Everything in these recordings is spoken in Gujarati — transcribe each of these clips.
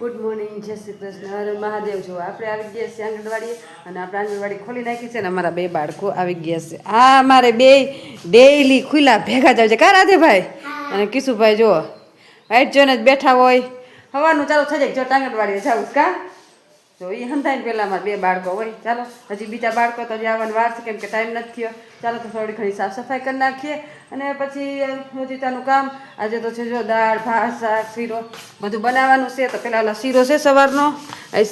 ગુડ મોર્નિંગ જય શ્રી કૃષ્ણ. હરે મહાદેવ. જો આપણે આવી ગયા છીએ આંગણવાડી અને આપણે આંગણવાડી ખોલી નાખી છે ને અમારા બે બાળકો આવી ગયા છે. આ અમારે બે ડેઈલી ખુલ્લા ભેગા જાય છે. કા રાધેભાઈ? અને કિશુભાઈ જુઓ હાઈટ જોઈને જ બેઠા હોય. હવાનું ચાલુ થઈ જાય. જો આંગણવાડીએ જાવ કા? તો એ હંધાઈને પહેલાં મારા બે બાળકો હોય. ચાલો, હજી બીજા બાળકો તો હજી આવવાની વાર છે કેમ કે ટાઈમ નથી થયો. ચાલો તો થોડી ઘણી સાફ સફાઈ કરી નાખીએ અને પછી રોજિતાનું કામ. આજે તો છે જો દાળ, ભાત, શાક, શીરો બધું બનાવવાનું છે. તો પહેલાં શીરો છે સવારનો.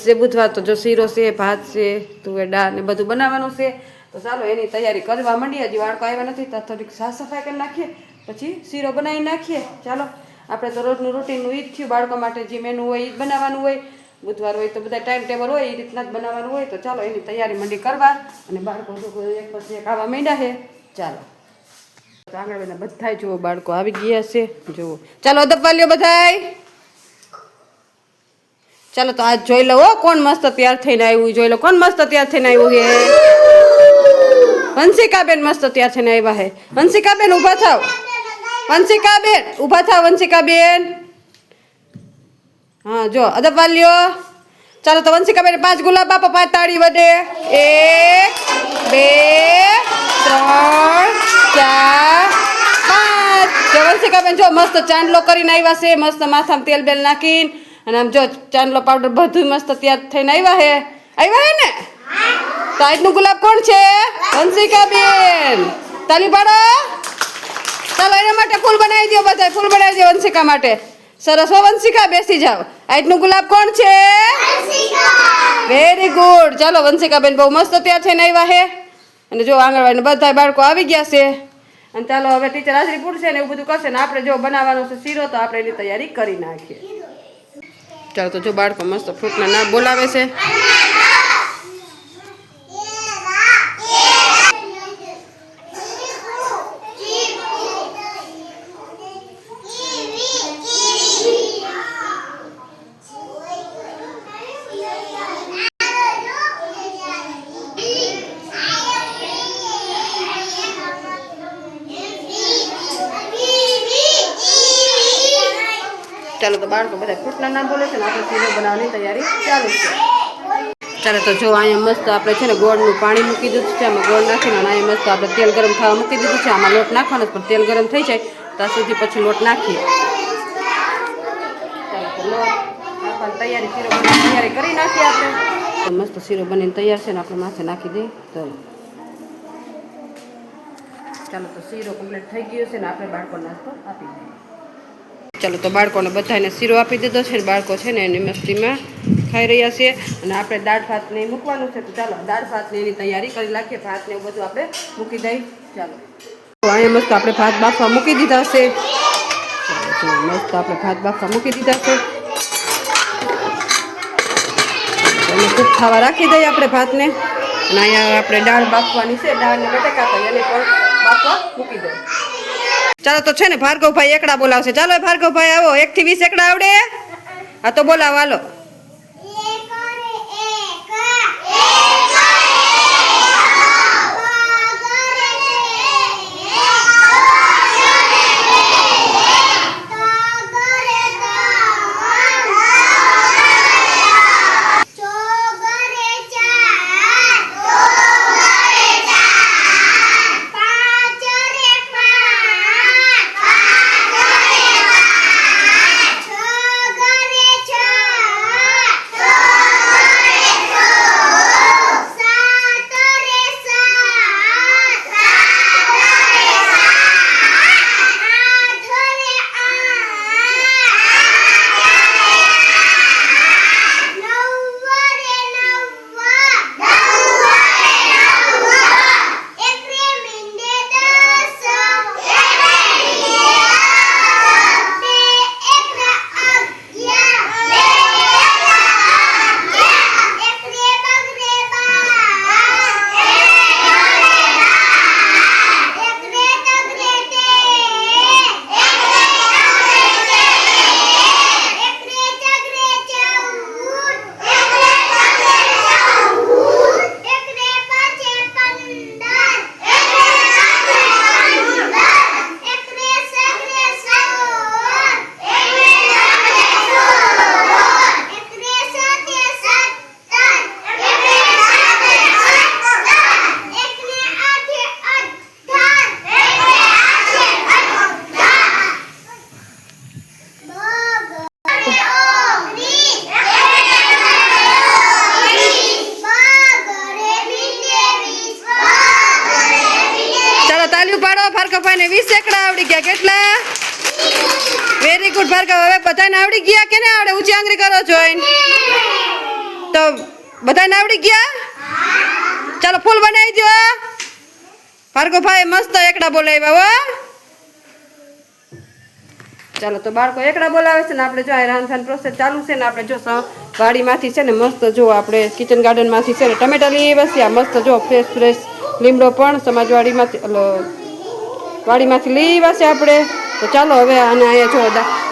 છે બુધવાર તો જો શીરો છે, ભાત છે, તુવેર દાળ ને બધું બનાવવાનું છે. તો ચાલો એની તૈયારી કરવા માંડીએ. હજી બાળકો આવ્યા નથી, તો થોડીક સાફ સફાઈ કરી નાખીએ. પછી શીરો બનાવી નાખીએ. ચાલો, આપણે તો રોજનું રૂટીનનું ઈજ થયું. બાળકો માટે જે મેનુ હોય એ જ બનાવવાનું હોય. બુધવાર હોય તો બધા ટાઈમ ટેબલ હોય, એ રીતના જ બનાવવાનું હોય, તો ચાલો એની તૈયારી મંડી કરવા અને બાળકો એક પછી એક આવવા માંડ્યા છે, ચાલો. તો આંગણવાડીના બધા જુઓ, બાળકો આવી ગયા છે, જુઓ. ચાલો અદબ લ્યો બધાય. ચાલો, તો આજ જોઈ લો કોણ મસ્ત તૈયાર થઈને આવ્યું, જોઈ લો, કોણ મસ્ત તૈયાર થઈને આવ્યું હે વંશિકાબેન મસ્ત તૈયાર થઈને આવ્યા હે વંશિકાબેન ઊભા થાવ. વંશિકાબેન ઊભા થાવ વંશિકાબેન હા, જો અદબ વાલીઓ ચાલો, તો વંશિકાબેન, પાંચ ગુલાબ આપો, પાંચ તાળી વડે એક, બે, ત્રણ, ચાર, પાંચ. જો, વંશિકાબેન, જો, મસ્ત ચાંદલો કરીને આવ્યા છે. મસ્ત માથામાં તેલ બેલ નાખીને. અને આમ જો, ચાંદલો પાવડર બધું મસ્ત તૈયાર થઈને આવ્યા હે આવ્યા હે ને? તો આજનું ગુલાબ કોણ છે? વંશિકાબેન. તાલી પાડો. ચાલો, એના માટે ફૂલ બનાવી દો બધા ફૂલ બનાવી દો વંશિકા માટે. સરસ હો વંશિકા બેસી જાઓ. આજનું ગુલાબ કોણ છે? વેરી ગુડ ચાલો વંશિકા બેન બહુ મસ્ત તૈયાર થઈને આવ્યા હે અને જો આંગણવાડી બધા બાળકો આવી ગયા છે. અને ચાલો હવે ટીચર હાજરી પૂરશે ને એવું બધું કરશે ને આપણે જો બનાવવાનો છે શીરો તો આપણે એની તૈયારી કરી નાખીએ. ચાલો તો જો બાળકો મસ્ત ફ્રૂટના નામ બોલાવે છે. ચાલો તો બાળકો બધા ફ્રૂટના નામ બોલે છે ને આપણે શીરો બનાવવાની તૈયારી ચાલુ છે. ચાલો તો જો અહીંયા મસ્ત આપણે છે ને ગોળનું પાણી મૂકી દીધું છે, આમાં ગોળ નાખીને અહીંયા મસ્ત આપણે તેલ ગરમ થવા મૂકી દીધું છે, આમાં લોટ નાખવાનો પણ તેલ ગરમ થઈ જાય ત્યાં સુધી પછી લોટ નાખીએ. તો લોટ તૈયારી શીરો તૈયારી કરી મસ્ત શીરો બનીને તૈયાર છે ને આપણે માથે નાખી દઈએ. તો ચાલો તો શીરો કમ્પ્લીટ થઈ ગયો છે ને આપણે બાળકો નાસ્તો આપી દઈએ. ચાલો તો બાળકોને બધાને શીરો આપી દીધો છે ને બાળકો છે ને એની મસ્તીમાં ખાઈ રહ્યા છે અને આપણે દાળ ભાતને મૂકવાનું છે. તો ચાલો, દાળ ભાતને એની તૈયારી કરી નાખીએ. ભાતને એવું બધું આપણે મૂકી દઈએ. ચાલો. તો અહીંયા મસ્ત આપણે ભાત બાફવા મૂકી દીધા છે. મસ્ત આપણે ભાત બાફવા મૂકી દીધા છે. ખૂબ ખાવા રાખી દઈએ આપણે ભાતને. અને અહીંયા આપણે દાળ બાફવાની છે. દાળને બટેકા તો એને પણ બાફવા મૂકી દઈએ. ચાલો તો છે ને ભાર્ગવભાઈ એકડા બોલાવશે. ચાલો ભાર્ગવભાઈ આવો. એક થી વીસ એકડા આવડે. હા, તો બોલાવો, હાલો. ભાર્ગવભાઈ ને વીસ એકડા આવડી ગયા. કેટલા? વેરી ગુડ ભાર્ગવ હવે બધાને આવડી ગયા કે આવડે? ઊંચી આંગળી કરો જોઈન તો બધાને આવડી ગયા? ચાલો, ફૂલ બનાવી દો ભાર્ગવભાઈ મસ્ત એકડા બોલાવ્યા, હો. ચાલો, તો બાળકો એકડા બોલાવે છે ને આપણે જો આ રાંધણ પ્રોસેસ ચાલુ છે ને આપણે જો વાડીમાંથી છે ને મસ્ત જો આપણે કિચન ગાર્ડનમાંથી છે ને ટમેટા લઈ આવ્યા મસ્ત જો ફ્રેશ ફ્રેશ લીમડો પણ સમાજવાડીમાંથી વાડીમાંથી લઈ આવ્યા આપણે. તો ચાલો હવે અને અહીંયા જો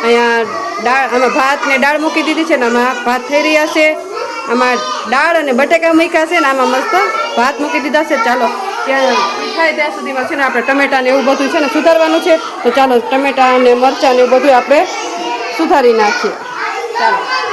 અહીંયા દાળ આમાં ભાત ને દાળ મૂકી દીધી છે ને આમાં ભાત થઈ રહ્યા છે. આમાં દાળ અને બટેકા મૂક્યા છે ને આમાં મસ્ત ભાત મૂકી દીધા છે. ચાલો, ત્યાં થાય ત્યાં સુધીમાં છે ને આપણે ટમેટાને એવું બધું છે ને સુધારવાનું છે. તો ચાલો, ટમેટા અને મરચાં ને એવું બધું આપણે સુધારી નાખીએ. ચાલો.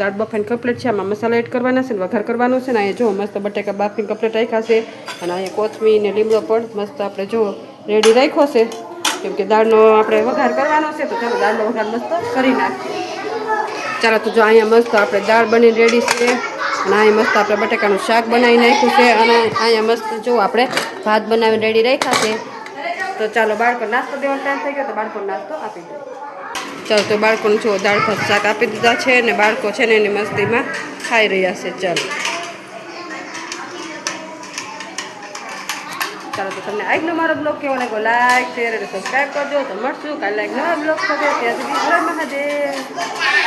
દાળ બફાઈને કપલેટ છે, આમાં મસાલા એડ કરવાના છે ને વઘાર કરવાનો છે ને અહીંયા જો મસ્ત બટેકા બાફીને કપલેટ રાખ્યા છે અને અહીંયા કોથમીર ને લીમડો પણ મસ્ત આપણે જો રેડી રાખ્યો છે. કેમ કે દાળનો આપણે વઘાર કરવાનો છે, તો ચાલો દાળનો વઘાર મસ્ત કરી નાખીએ. ચાલો તો જો અહીંયા મસ્ત આપણે દાળ બની રેડી છે અને અહીંયા મસ્ત આપણે બટેકાનું શાક બનાવી નાખ્યું છે અને અહીંયા મસ્ત જો આપણે ભાત બનાવીને રેડી રાખ્યા છે. તો ચાલો બાળકો નાસ્તો દેવાનો ટાઈમ થઈ ગયો, તો બાળકો નાસ્તો આપી દો. ચાલો તો બાળકોને જો દાળ ભાત શાક આપી દીધા છે અને બાળકો છે ને એની મસ્તીમાં ખાઈ રહ્યા છે, ચાલો. ચાલો તો તમને આજનો મારો બ્લોગ કેવો લાગ્યો? લાઈક શેર અને સબસ્ક્રાઈબ કરજો. તો મળશું કાલે એક નવા બ્લોગ સાથે. ત્યાં સુધી મહાદેવ.